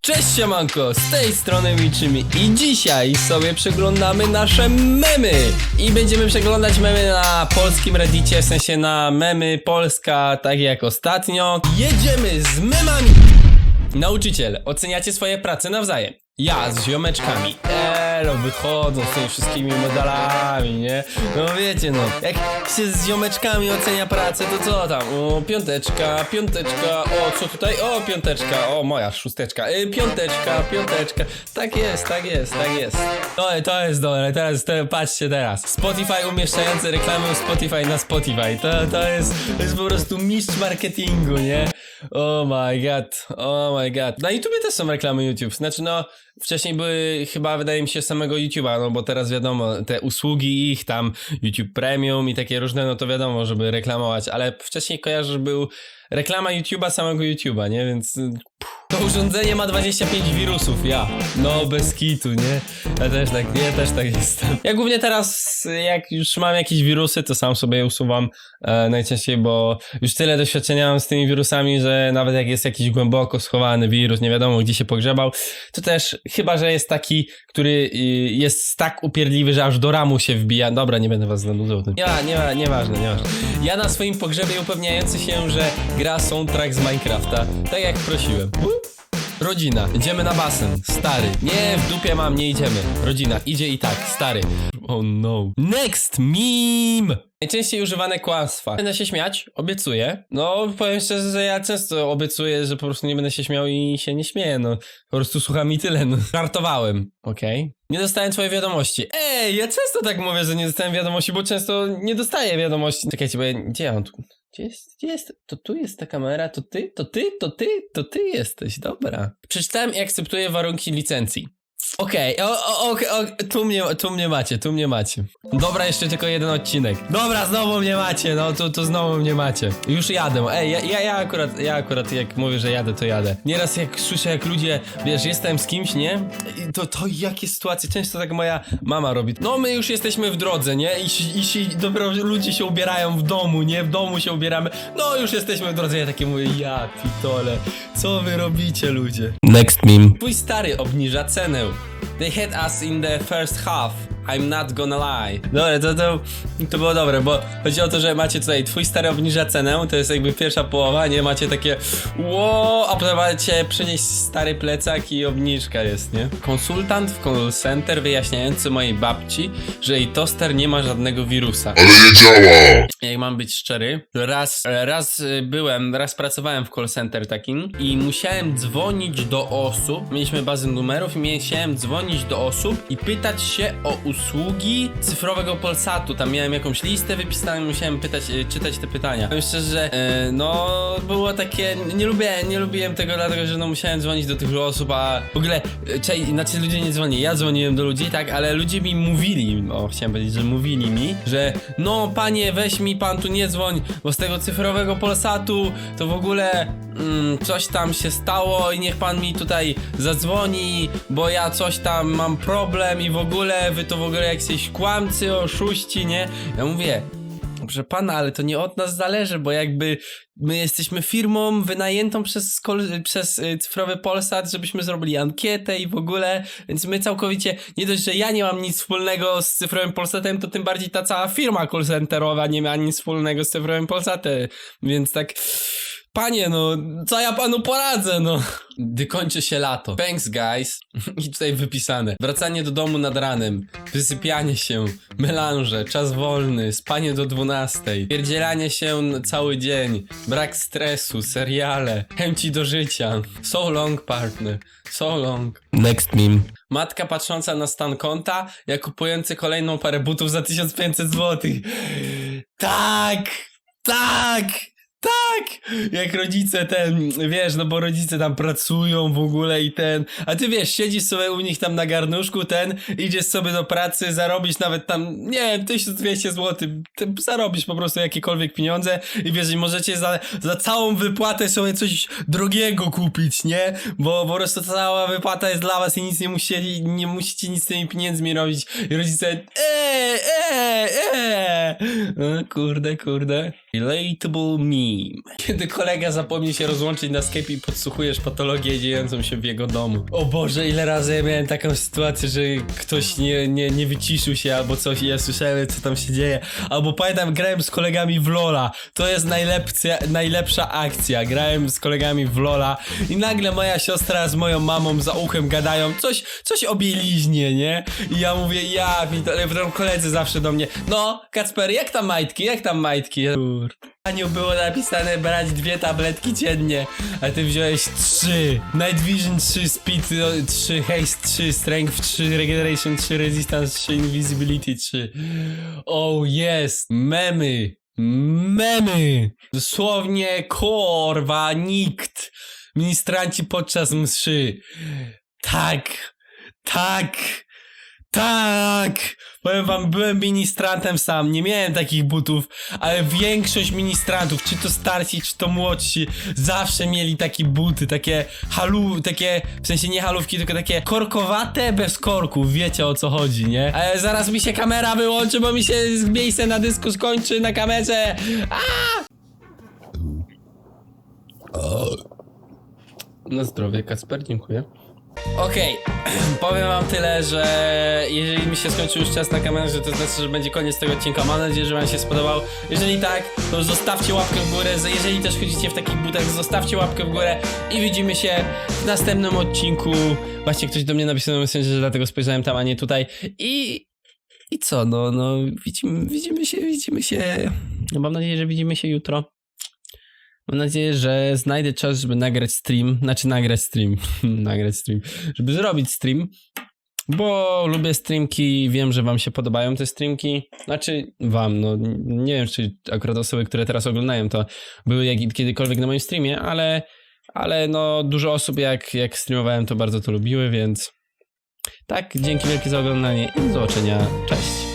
Cześć siemanko, z tej strony Miczymi i dzisiaj sobie przeglądamy nasze memy i będziemy przeglądać memy na polskim reddicie, w sensie na memy Polska, tak jak ostatnio. Jedziemy z memami! Nauczyciel, oceniacie swoje prace nawzajem. Ja z ziomeczkami. Elo, wychodzą z tymi wszystkimi medalami, nie? No wiecie, no. Jak się z ziomeczkami ocenia pracę, to co tam? O, piąteczka, piąteczka, o, co tutaj? O, piąteczka, o, moja szósteczka. Y, piąteczka, piąteczka. Tak jest, tak jest, tak jest. To, to jest dobre, teraz, te, patrzcie teraz. Spotify umieszczający reklamy Spotify na Spotify. To, to, jest, to jest po prostu mistrz marketingu, nie? Oh my god, oh my god. Na YouTubie też są reklamy YouTube. Znaczy, no, wcześniej były chyba, wydaje mi się, samego YouTube'a, no bo teraz wiadomo, te usługi ich tam, YouTube Premium i takie różne, no to wiadomo, żeby reklamować, ale wcześniej kojarzę, że był reklama YouTube'a samego YouTube'a, nie? Więc pff, to urządzenie ma 25 wirusów, ja. No, bez kitu, nie? Ja też tak, ja też tak jestem. Ja głównie teraz, jak już mam jakieś wirusy, to sam sobie je usuwam e, najczęściej, bo już tyle doświadczenia mam z tymi wirusami, że nawet jak jest jakiś głęboko schowany wirus, nie wiadomo gdzie się pogrzebał, to też chyba, że jest taki, który y, jest tak upierdliwy, że aż do ramu się wbija. Dobra, nie będę was zanudzał tym. Nie, ma- nie, ma- nieważne, nieważne. Ja na swoim pogrzebie upewniający się, że gra soundtrack z Minecrafta, tak jak prosiłem. Rodzina, idziemy na basen, stary. Nie, w dupie mam, nie idziemy. Rodzina, idzie i tak, stary. Oh no. Next meme! Najczęściej używane kłamstwa. Będę się śmiać, obiecuję. No, powiem szczerze, że ja często obiecuję, że po prostu nie będę się śmiał i się nie śmieję, no. Po prostu słucham i tyle, no. Żartowałem, okej? Nie dostałem twojej wiadomości. Ej, ja często tak mówię, że nie dostałem wiadomości, bo często nie dostaję wiadomości. Czekajcie, bo ja, gdzie ja mam tu? Gdzie jest, gdzie jest? To tu jest ta kamera, to ty, to ty, to ty, to ty jesteś, dobra. Przeczytałem i akceptuję warunki licencji. Okej, o, o, okej, o, tu, mnie, tu mnie macie, tu mnie macie. Dobra, jeszcze tylko jeden odcinek. Dobra, znowu mnie macie, no tu, tu znowu mnie macie. Już jadę, ej, ja, ja, ja akurat, ja akurat jak mówię, że jadę, to jadę. Nieraz jak słyszę, jak ludzie, wiesz, jestem z kimś, nie? I To, to jakie sytuacje, często tak moja mama robi. No my już jesteśmy w drodze, nie? I, się- i dopiero ludzie się ubierają w domu, nie? W domu się ubieramy. No już jesteśmy w drodze, ja takie mówię, ja pitole, co wy robicie ludzie? Next meme. Twój stary obniża cenę. They hit us in the first half. I'm not gonna lie. Dobra, to, to, to było dobre, bo chodzi o to, że macie tutaj twój stary obniża cenę, to jest jakby pierwsza połowa, nie? Macie takie ło, a potem macie przynieść stary plecak i obniżka jest, nie? Konsultant w call center wyjaśniający mojej babci, że jej toster nie ma żadnego wirusa. Ale nie działa! Jak mam być szczery, raz, raz byłem, raz pracowałem w call center takim i musiałem dzwonić do osób, mieliśmy bazę numerów i musiałem dzwonić do osób i pytać się o usługi cyfrowego Polsatu. Tam miałem jakąś listę wypisaną i musiałem pytać, y, czytać te pytania. Powiem szczerze, że y, no było takie, nie lubię, nie lubiłem tego dlatego, że no musiałem dzwonić do tych osób, a w ogóle, y, czej, znaczy ludzie nie dzwonili, ja dzwoniłem do ludzi, tak, ale ludzie mi mówili, o chciałem powiedzieć, że mówili mi, że no panie, weź mi pan tu nie dzwoń, bo z tego cyfrowego Polsatu to w ogóle mm, coś tam się stało i niech pan mi tutaj zadzwoni, bo ja coś tam mam problem i w ogóle wy to w ogóle jakieś kłamcy, oszuści, nie? Ja mówię, Proszę pana, ale to nie od nas zależy, bo jakby my jesteśmy firmą wynajętą przez, przez y, cyfrowy Polsat, żebyśmy zrobili ankietę i w ogóle, więc my całkowicie, nie dość, że ja nie mam nic wspólnego z cyfrowym Polsatem, to tym bardziej ta cała firma call centerowa nie ma nic wspólnego z cyfrowym Polsatem, więc tak... Panie, no, co ja panu poradzę, no? Gdy kończy się lato. Thanks, guys. I tutaj wypisane. Wracanie do domu nad ranem. Wysypianie się. Melanże. Czas wolny. Spanie do 12. Pierdzielanie się cały dzień. Brak stresu. Seriale. Chęci do życia. So long, partner. So long. Next meme. Matka patrząca na stan konta, jak kupujący kolejną parę butów za 1500 zł. Tak! Tak! Tak! Jak rodzice ten, wiesz, no bo rodzice tam pracują w ogóle i ten, a ty wiesz, siedzisz sobie u nich tam na garnuszku, ten, idziesz sobie do pracy, zarobić nawet tam, nie wiem, 1200 zł, ty zarobisz po prostu jakiekolwiek pieniądze i wiesz, możecie za, za całą wypłatę sobie coś drogiego kupić, nie? Bo po prostu cała wypłata jest dla was i nic nie musieli, nie musicie nic z tymi pieniędzmi robić i rodzice, eee, eee, eee, no, kurde, kurde. Relatable me. Stream. Kiedy kolega zapomni się rozłączyć na Skype i podsłuchujesz patologię dziejącą się w jego domu. O Boże, ile razy ja miałem taką sytuację, że ktoś nie, nie, nie wyciszył się albo coś i ja słyszałem, co tam się dzieje. Albo pamiętam, grałem z kolegami w Lola. To jest najlepsza, najlepsza akcja. Grałem z kolegami w Lola i nagle moja siostra z moją mamą za uchem gadają coś, coś o bieliźnie, nie? I ja mówię, ja, ale koledzy zawsze do mnie, no, Kacper, jak tam majtki, jak tam majtki? Ja, Kur... Aniu było napisane brać dwie tabletki dziennie, a ty wziąłeś trzy. Night Vision 3, Speed no, 3, Haste 3, Strength 3, Regeneration 3, Resistance 3, Invisibility 3. Oh jest, memy, memy. Dosłownie korwa, nikt. Ministranci podczas mszy. Tak, tak, tak. Powiem wam, byłem ministrantem sam, nie miałem takich butów, ale większość ministrantów, czy to starsi, czy to młodsi, zawsze mieli takie buty, takie halu, takie, w sensie nie halówki, tylko takie korkowate bez korków, wiecie o co chodzi, nie? Ale zaraz mi się kamera wyłączy, bo mi się miejsce na dysku skończy na kamerze. A! Na zdrowie, Kasper, dziękuję. Okej, powiem wam tyle, że jeżeli mi się skończył już czas na kamerze, to znaczy, że będzie koniec tego odcinka. Mam nadzieję, że wam się spodobał. Jeżeli tak, to zostawcie łapkę w górę. Jeżeli też chodzicie w takich butach, zostawcie łapkę w górę i widzimy się w następnym odcinku. Właśnie ktoś do mnie napisał na Messengerze, dlatego spojrzałem tam, a nie tutaj. I... I co, no, no, widzimy, widzimy się, widzimy się. No, mam nadzieję, że widzimy się jutro. Mam nadzieję, że znajdę czas, żeby nagrać stream, znaczy nagrać stream, nagrać stream, żeby zrobić stream, bo lubię streamki, wiem, że wam się podobają te streamki, znaczy wam, no nie wiem, czy akurat osoby, które teraz oglądają to były jak, kiedykolwiek na moim streamie, ale, ale no dużo osób jak, jak streamowałem to bardzo to lubiły, więc tak, dzięki wielkie za oglądanie i do zobaczenia, cześć.